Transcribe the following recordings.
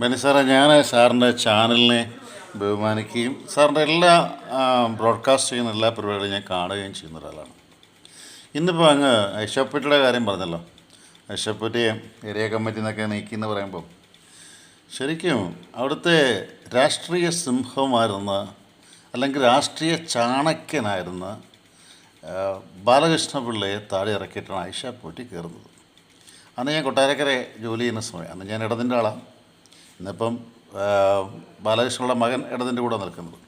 ബെനി സാറേ ഞാൻ സാറിന്റെ ചാനലിനെ ബഹുമാനിക്കുകയും സാറിന്റെ എല്ലാ ബ്രോഡ്കാസ്റ്റ് ചെയ്യുന്ന എല്ലാ പരിപാടികളും ഞാൻ കാണുകയും ചെയ്യുന്ന ഒരാളാണ്. ഇന്നിപ്പോൾ അങ്ങ് ഐഷപ്പറ്റിയുടെ കാര്യം പറഞ്ഞല്ലോ. ഐഷപ്പറ്റിയെ ഏരിയ കമ്മിറ്റി എന്നൊക്കെ നീക്കി എന്ന് പറയുമ്പോൾ ശരിക്കും അവിടുത്തെ രാഷ്ട്രീയ സിംഹമായിരുന്ന അല്ലെങ്കിൽ രാഷ്ട്രീയ ചാണക്യനായിരുന്ന ബാലകൃഷ്ണപിള്ളയെ താഴെ ഇറക്കിയിട്ടാണ് ഐഷ പോറ്റി കയറുന്നത്. അന്ന് ഞാൻ കൊട്ടാരക്കരെ ജോലി ചെയ്യുന്ന സമയം അന്ന് ഞാൻ ഇടതിന്റെ ആളാണ് ഇന്നിപ്പം ബാലകൃഷ്ണനുള്ള മകൻ ഇടതിന്റെ കൂടെ നിൽക്കുന്നത്.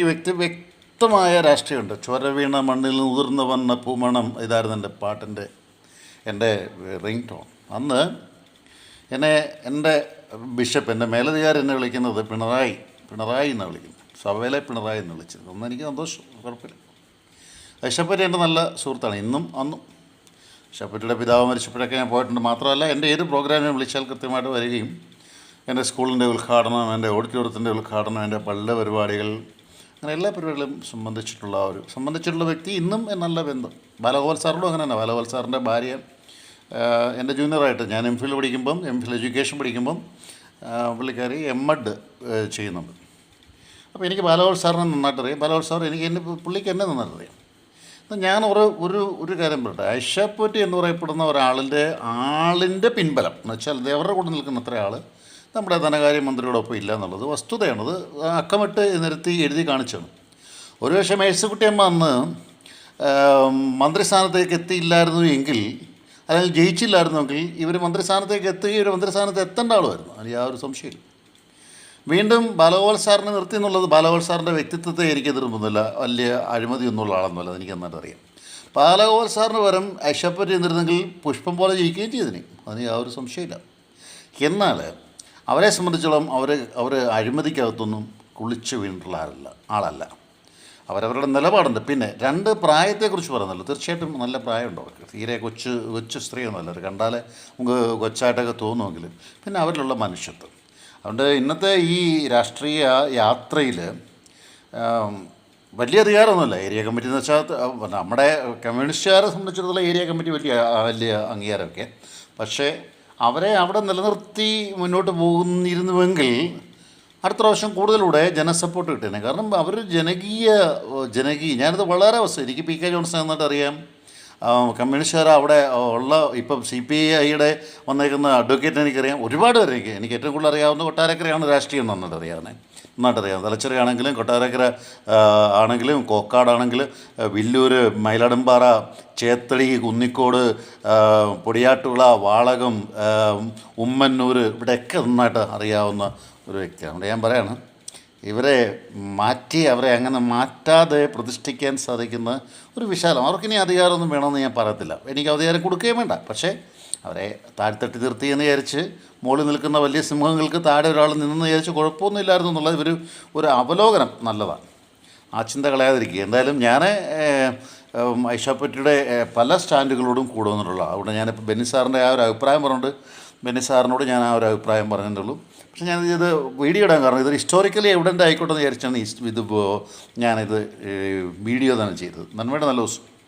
ഈ വ്യക്തി വ്യക്തമായ രാഷ്ട്രീയമുണ്ട്. ചൊരവീണ മണ്ണിൽ ഉതിർന്ന വന്ന പൂമണം ഇതായിരുന്നു എന്റെ പാട്ടിന്റെ എന്റെ റിംഗ് ടോൺ അന്ന് എന്നെ എന്റെ ബിഷപ്പ് എന്റെ മേലധികാരി എന്നെ വിളിക്കുന്നത് പിണറായി പിണറായി എന്നാണ് വിളിക്കുന്നത്. സഭയിലെ പിണറായി എന്ന് വിളിച്ചിരുന്നു അന്ന് എനിക്ക് സന്തോഷം കുഴപ്പമില്ല. ഐഷപ്പറ്റി എന്റെ നല്ല സുഹൃത്താണ് ഇന്നും അന്നും. ഷപ്പറ്റിയുടെ പിതാവ് മരിച്ചപ്പോഴൊക്കെ ഞാൻ പോയിട്ടുണ്ട്. മാത്രമല്ല എന്റെ ഏത് പ്രോഗ്രാമിനെ വിളിച്ചാൽ കൃത്യമായിട്ട് വരികയും എന്റെ സ്കൂളിന്റെ ഉദ്ഘാടനം എന്റെ ഓഡിറ്റോറിയത്തിന്റെ ഉദ്ഘാടനം എന്റെ പല പരിപാടികൾ അങ്ങനെ എല്ലാ പരിപാടികളും സംബന്ധിച്ചിട്ടുള്ള ഒരു സംബന്ധിച്ചിട്ടുള്ള വ്യക്തി ഇന്നും എന്നല്ല ബന്ധം. ബാലഗോപാൽ സാറിനോടും അങ്ങനെ തന്നെ. ബാലഗോപാൽ സാറിന്റെ ഭാര്യ എന്റെ ജൂനിയറായിട്ട് ഞാൻ എം ഫിൽ പഠിക്കുമ്പം എം ഫിൽ എഡ്യൂക്കേഷൻ പഠിക്കുമ്പം പുള്ളിക്കാരി എം എഡ് ചെയ്യുന്നുണ്ട്. അപ്പോൾ എനിക്ക് ബാലഗോപാൽ സാറിനെ നന്നായിട്ട് അറിയാം ബാലഗോപാൽ സാർ എനിക്ക് എന്നെ പുള്ളിക്ക് എന്നെ നന്നായിട്ട് അറിയാം ഞാൻ ഒരു ഒരു ഒരു കാര്യം പറയട്ടെ. ഐഷാപ്പോറ്റി എന്ന് പറയപ്പെടുന്ന ഒരാളിന്റെ ആളിന്റെ പിൻബലം എന്ന് വെച്ചാൽ ദേവരുടെ കൂടെ നിൽക്കുന്ന അത്ര ആൾ നമ്മുടെ ധനകാര്യമന്ത്രിയോടൊപ്പം ഇല്ല എന്നുള്ളത് വസ്തുതയാണത്. അക്കമിട്ട് നിരത്തി എഴുതി കാണിച്ചാണ്. ഒരു പക്ഷേ മേഴ്സിക്കുട്ടിയമ്മ അന്ന് മന്ത്രിസ്ഥാനത്തേക്ക് എത്തിയില്ലായിരുന്നു എങ്കിൽ അല്ലെങ്കിൽ ജയിച്ചില്ലായിരുന്നുവെങ്കിൽ ഇവർ മന്ത്രിസ്ഥാനത്തേക്ക് എത്തുകയും ഒരു മന്ത്രിസ്ഥാനത്ത് എത്തേണ്ട ആളുമായിരുന്നു. അതിന് യാതൊരു സംശയമില്ല. വീണ്ടും ബാലഗോപാൽ സാറിനെ നിർത്തി എന്നുള്ളത് ബാലഗോപാൽ സാറിന്റെ വ്യക്തിത്വത്തെ എനിക്ക് എതിർപ്പൊന്നുമില്ല വലിയ അഴിമതി ആളൊന്നുമല്ല എനിക്ക് നന്നായിട്ട് അറിയാം ബാലഗോപാൽ സാറിന് പകരം ഐഷപ്പറ്റി എന്നിരുന്നെങ്കിൽ പുഷ്പം പോലെ ജയിക്കുകയും ചെയ്തിന്. അതിന് യാതൊരു സംശയമില്ല. എന്നാൽ അവരെ സംബന്ധിച്ചോളം അവർ അവർ അഴിമതിക്കകത്തൊന്നും കുളിച്ച് വീണിട്ടുള്ള ആളല്ല ആളല്ല. അവരവരുടെ നിലപാടുണ്ട്. പിന്നെ രണ്ട് പ്രായത്തെക്കുറിച്ച് പറയുന്നല്ലോ തീർച്ചയായിട്ടും നല്ല പ്രായമുണ്ട് അവർക്ക്. തീരെ കൊച്ചു കൊച്ചു സ്ത്രീയൊന്നുമല്ല അവർ കണ്ടാൽ നമുക്ക് കൊച്ചായിട്ടൊക്കെ തോന്നുമെങ്കിൽ പിന്നെ അവരിലുള്ള മനുഷ്യത്വം. അതുകൊണ്ട് ഇന്നത്തെ ഈ രാഷ്ട്രീയ യാത്രയിൽ വലിയ അധികാരമൊന്നുമില്ല. ഏരിയ കമ്മിറ്റി എന്ന് വെച്ചാൽ നമ്മുടെ കമ്മ്യൂണിസ്റ്റുകാരെ സംബന്ധിച്ചിടത്തോളം ഏരിയ കമ്മിറ്റി വലിയ വലിയ അംഗീകാരമൊക്കെ. പക്ഷേ അവരെ അവിടെ നിലനിർത്തി മുന്നോട്ട് പോകുന്നിരുന്നുവെങ്കിൽ അടുത്ത പ്രാവശ്യം കൂടുതലൂടെ ജനസപ്പോർട്ട് കിട്ടിയേനെ കാരണം അവർ ജനകീയ ജനകീയ ഞാനിത് വളരെ അവസ്ഥ എനിക്ക് പി കെ ജോൺസൺ എന്നിട്ട് അറിയാം. കമ്മ്യൂണിസ്റ്റുകാർ അവിടെ ഉള്ള ഇപ്പം സി പി ഐയുടെ വന്നേക്കുന്ന അഡ്വക്കേറ്റ് എനിക്കറിയാം. ഒരുപാട് പേരെ എനിക്ക് എനിക്ക് ഏറ്റവും കൂടുതൽ അറിയാവുന്ന കൊട്ടാരക്കരയാണ് രാഷ്ട്രീയം നന്നായിട്ട് അറിയാവുന്നത് നന്നായിട്ട് അറിയാം തലച്ചെറി ആണെങ്കിലും കൊട്ടാരക്കര ആണെങ്കിലും കോക്കാടാണെങ്കിൽ വില്ലൂർ മയിലാടുംപാറ ചേത്തടി കുന്നിക്കോട് പൊടിയാട്ടുള്ള വാളകം ഉമ്മന്നൂർ ഇവിടെയൊക്കെ നന്നായിട്ട് അറിയാവുന്ന ഒരു വ്യക്തിയാണ്. അതുകൊണ്ട് ഞാൻ പറയാണ് ഇവരെ മാറ്റി അവരെ അങ്ങനെ മാറ്റാതെ പ്രതിഷ്ഠിക്കാൻ സാധിക്കുന്ന ഒരു വിശാലം. അവർക്കിനി അധികാരമൊന്നും വേണമെന്ന് ഞാൻ പറയത്തില്ല. എനിക്ക് അധികാരം കൊടുക്കുകയും വേണ്ട. പക്ഷേ അവരെ താഴ്ത്തട്ടി നിർത്തി എന്ന് വിചാരിച്ച് മുകളിൽ നിൽക്കുന്ന വലിയ സിംഹങ്ങൾക്ക് താഴെ ഒരാൾ നിന്നെന്ന് വിചാരിച്ച് കുഴപ്പമൊന്നുമില്ലായിരുന്നു എന്നുള്ളത് ഒരു ഒരു അവലോകനം നല്ലതാണ്. ആ ചിന്ത കളയാതിരിക്കുക. എന്തായാലും ഞാൻ ഐഷാപ്പറ്റിയുടെ പല സ്റ്റാൻഡുകളോടും കൂടെ വന്നിട്ടുള്ള അതുകൊണ്ട് ഞാനിപ്പോൾ ബെന്നി സാറിന്റെ ആ ഒരു അഭിപ്രായം പറഞ്ഞിട്ട് ബെന്നി സാറിനോട് ഞാൻ ആ ഒരു അഭിപ്രായം പറഞ്ഞിട്ടുള്ളൂ പക്ഷേ ഞാനിത് വീഡിയോ ഇടാൻ കാരണം ഇത് ഹിസ്റ്റോറിക്കലി എവിഡന്റ് ആയിക്കോട്ടെ എന്ന് വിചാരിച്ചാണ് ഇത് ഞാനിത് വീഡിയോ തന്നെ ചെയ്തത്. നന്മയുടെ നല്ല ദിവസം.